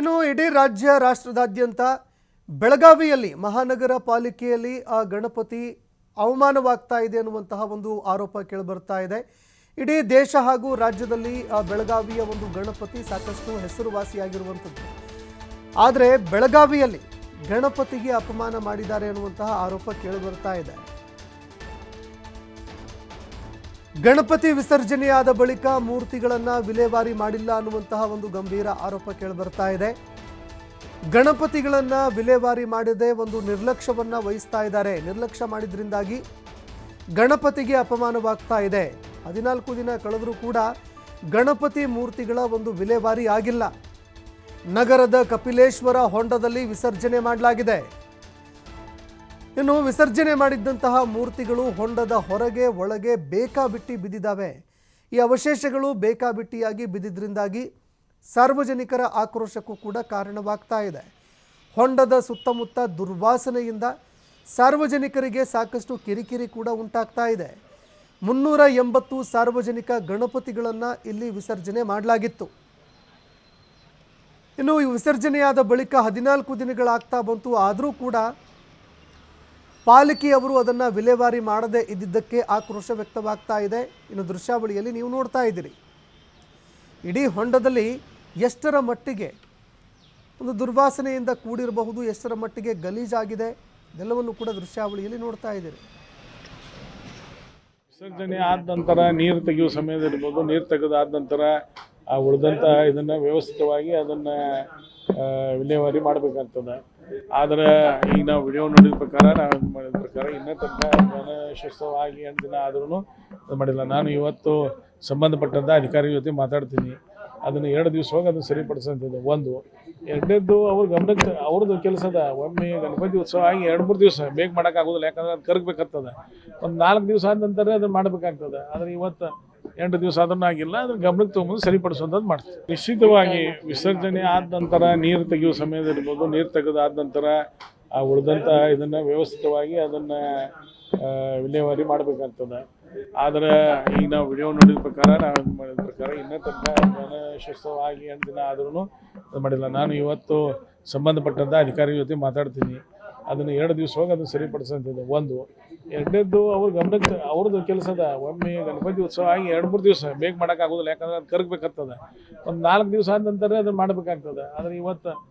ಇನ್ನು ಇಡೀ ರಾಜ್ಯ ರಾಷ್ಟ್ರದಾದ್ಯಂತ ಬೆಳಗಾವಿಯಲ್ಲಿ, ಮಹಾನಗರ ಪಾಲಿಕೆಯಲ್ಲಿ ಆ ಗಣಪತಿ ಅವಮಾನವಾಗ್ತಾ ಇದೆ ಅನ್ನುವಂತಹ ಒಂದು ಆರೋಪ ಕೇಳಿಬರ್ತಾ ಇದೆ. ಇಡೀ ದೇಶ ಹಾಗೂ ರಾಜ್ಯದಲ್ಲಿ, ಆ, ಬೆಳಗಾವಿಯ ಒಂದು ಗಣಪತಿ ಸಾಕಷ್ಟು ಹೆಸರುವಾಸಿಯಾಗಿರುವಂಥದ್ದು. ಆದರೆ ಬೆಳಗಾವಿಯಲ್ಲಿ ಗಣಪತಿಗೆ ಅಪಮಾನ ಮಾಡಿದ್ದಾರೆ ಅನ್ನುವಂತಹ ಆರೋಪ ಕೇಳಿಬರ್ತಾ ಇದೆ. ಗಣಪತಿ ವಿಸರ್ಜನೆಯಾದ ಬಳಿಕ ಮೂರ್ತಿಗಳನ್ನು ವಿಲೇವಾರಿ ಮಾಡಿಲ್ಲ ಅನ್ನುವಂತಹ ಒಂದು ಗಂಭೀರ ಆರೋಪ ಕೇಳಿಬರ್ತಾ ಇದೆ. ಗಣಪತಿಗಳನ್ನು ವಿಲೇವಾರಿ ಮಾಡದೆ ಒಂದು ನಿರ್ಲಕ್ಷ್ಯವನ್ನು ವಹಿಸ್ತಾ ಇದ್ದಾರೆ. ನಿರ್ಲಕ್ಷ್ಯ ಮಾಡಿದ್ರಿಂದಾಗಿ ಗಣಪತಿಗೆ ಅಪಮಾನವಾಗ್ತಾ ಇದೆ. ಹದಿನಾಲ್ಕು ದಿನ ಕಳೆದರೂ ಕೂಡ ಗಣಪತಿ ಮೂರ್ತಿಗಳ ಒಂದು ವಿಲೇವಾರಿ ಆಗಿಲ್ಲ. ನಗರದ ಕಪಿಲೇಶ್ವರ ಹೊಂಡದಲ್ಲಿ ವಿಸರ್ಜನೆ ಮಾಡಲಾಗಿದೆ. ಇನ್ನು ವಿಸರ್ಜನೆ ಮಾಡಿದ್ದಂತಹ ಮೂರ್ತಿಗಳು ಹೊಂಡದ ಹೊರಗೆ, ಒಳಗೆ ಬೇಕಾಬಿಟ್ಟಿ ಬಿದ್ದಿದ್ದಾವೆ. ಈ ಅವಶೇಷಗಳು ಬೇಕಾಬಿಟ್ಟಿಯಾಗಿ ಬಿದ್ದಿದ್ದರಿಂದಾಗಿ ಸಾರ್ವಜನಿಕರ ಆಕ್ರೋಶಕ್ಕೂ ಕೂಡ ಕಾರಣವಾಗ್ತಾ ಇದೆ. ಹೊಂಡದ ಸುತ್ತಮುತ್ತ ದುರ್ವಾಸನೆಯಿಂದ ಸಾರ್ವಜನಿಕರಿಗೆ ಸಾಕಷ್ಟು ಕಿರಿಕಿರಿ ಕೂಡ ಉಂಟಾಗ್ತಾ ಇದೆ. ಮುನ್ನೂರ ಎಂಬತ್ತು ಸಾರ್ವಜನಿಕ ಗಣಪತಿಗಳನ್ನು ಇಲ್ಲಿ ವಿಸರ್ಜನೆ ಮಾಡಲಾಗಿತ್ತು. ಇನ್ನು ಈ ವಿಸರ್ಜನೆಯಾದ ಬಳಿಕ ಹದಿನಾಲ್ಕು ದಿನಗಳಾಗ್ತಾ ಬಂತು. ಆದರೂ ಕೂಡ ಪಾಲಿಕೆಯವರು ಅದನ್ನು ವಿಲೇವಾರಿ ಮಾಡದೇ ಇದ್ದಿದ್ದಕ್ಕೆ ಆಕ್ರೋಶ ವ್ಯಕ್ತವಾಗ್ತಾ ಇದೆ. ಇನ್ನು ದೃಶ್ಯಾವಳಿಯಲ್ಲಿ ನೀವು ನೋಡ್ತಾ ಇದ್ದೀರಿ. ಇಡೀ ಹೊಂಡದಲ್ಲಿ ಎಷ್ಟರ ಮಟ್ಟಿಗೆ ಒಂದು ದುರ್ವಾಸನೆಯಿಂದ ಕೂಡಿರಬಹುದು, ಎಷ್ಟರ ಮಟ್ಟಿಗೆ ಗಲೀಜಾಗಿದೆ, ಇದೆಲ್ಲವನ್ನು ಕೂಡ ದೃಶ್ಯಾವಳಿಯಲ್ಲಿ ನೋಡ್ತಾ ಇದ್ದೀರಿ. ವಿಸರ್ಜನೆ ಆದ ನಂತರ ನೀರು ತೆಗೆಯುವ ಸಮಯದಲ್ಲಿರ್ಬೋದು ನೀರು ತೆಗೆದಾದ ನಂತರ ಆ ಉಳಿದಂಥ ಇದನ್ನು ವ್ಯವಸ್ಥಿತವಾಗಿ ಅದನ್ನು ವಿಲೇವಾರಿ ಮಾಡಬೇಕಾಗ್ತದೆ. ಆದರೆ ಈಗ ನಾವು ವಿಡಿಯೋ ನೋಡಿದ ಪ್ರಕಾರ ಇದು ಮಾಡಿದ ಪ್ರಕಾರ ಇನ್ನೂ ತನಕ ಗಣೇಶೋತ್ಸವವಾಗಿ ಎಂಟು ದಿನ ಆದ್ರೂ ಇದು ಮಾಡಿಲ್ಲ. ನಾನು ಇವತ್ತು ಸಂಬಂಧಪಟ್ಟಂಥ ಅಧಿಕಾರಿ ಜೊತೆ ಮಾತಾಡ್ತೀನಿ. ಅದನ್ನು ಎರಡು ದಿವಸ ಹೋಗಿ ಅದನ್ನು ಸರಿಪಡಿಸಂತಿದೆ ಒಂದು, ಎರಡನೇದ್ದು ಅವ್ರ ಗಮನಕ್ಕೆ ಅವ್ರದ್ದು ಕೆಲಸದ ಒಮ್ಮೆ ಗಣಪತಿ ಉತ್ಸವ ಆಗಿ ಎರಡು, ಮೂರು ದಿವಸ ಬೇಗ ಮಾಡೋಕ್ಕಾಗೋದಿಲ್ಲ ಯಾಕಂದ್ರೆ ಅದು ಕರಗಬೇಕಾಗ್ತದೆ. ಒಂದು ನಾಲ್ಕು ದಿವಸ ಆದ ನಂತರ ಅದನ್ನು ಮಾಡಬೇಕಾಗ್ತದೆ. ಆದರೆ ಇವತ್ತು ಎಂಟು ದಿವಸ ಅದನ್ನು ಆಗಿಲ್ಲ ಅದ್ರ ಗಮನಕ್ಕೆ ತೊಗೊಂಬಂದು ಸರಿಪಡಿಸುವಂಥದ್ದು ಮಾಡ್ತೀವಿ. ನಿಶ್ಚಿತವಾಗಿ ವಿಸರ್ಜನೆ ಆದ ನಂತರ, ನೀರು ತೆಗೆಯುವ ಸಮಯದಲ್ಲಿರ್ಬೋದು, ನೀರು ತೆಗೆದಾದ ನಂತರ, ಆ ಉಳಿದಂಥ ಇದನ್ನು ವ್ಯವಸ್ಥಿತವಾಗಿ ಅದನ್ನು ವಿಲೇವಾರಿ ಮಾಡಬೇಕಾಗ್ತದೆ. ಆದರೆ ಈಗ ನಾವು ವಿಡಿಯೋ ನೋಡಿದ ಪ್ರಕಾರ, ನಾವು ಮಾಡಿದ ಪ್ರಕಾರ ಇನ್ನೂ ತನಕ ಗಣೇಶೋತ್ಸವ ಆಗಿ ಎಂಟು ದಿನ ಆದ್ರೂ ಇದು ಮಾಡಿಲ್ಲ. ನಾನು ಇವತ್ತು ಸಂಬಂಧಪಟ್ಟಂಥ ಅಧಿಕಾರಿ ಜೊತೆ ಮಾತಾಡ್ತೀನಿ. ಅದನ್ನು ಎರಡು ದಿವಸ ಹೋಗಿ ಅದನ್ನು ಸರಿಪಡಿಸಂತಿದೆ ಒಂದು, ಎರಡನೇದ್ದು ಅವ್ರ ಗಮನಕ್ಕೆ, ಅವ್ರದ್ದು ಕೆಲಸದ ಒಮ್ಮೆ ಗಣಪತಿ ಉತ್ಸವ ಆಗಿ ಎರಡು, ಮೂರು ದಿವಸ ಬೇಗ ಮಾಡೋಕ್ಕಾಗೋದಿಲ್ಲ. ಯಾಕಂದ್ರೆ ಅದು ಕರಗಬೇಕಾಗ್ತದೆ. ಒಂದು ನಾಲ್ಕು ದಿವಸ ಆದ ನಂತರ ಅದನ್ನು ಮಾಡಬೇಕಾಗ್ತದೆ. ಆದರೆ ಇವತ್ತು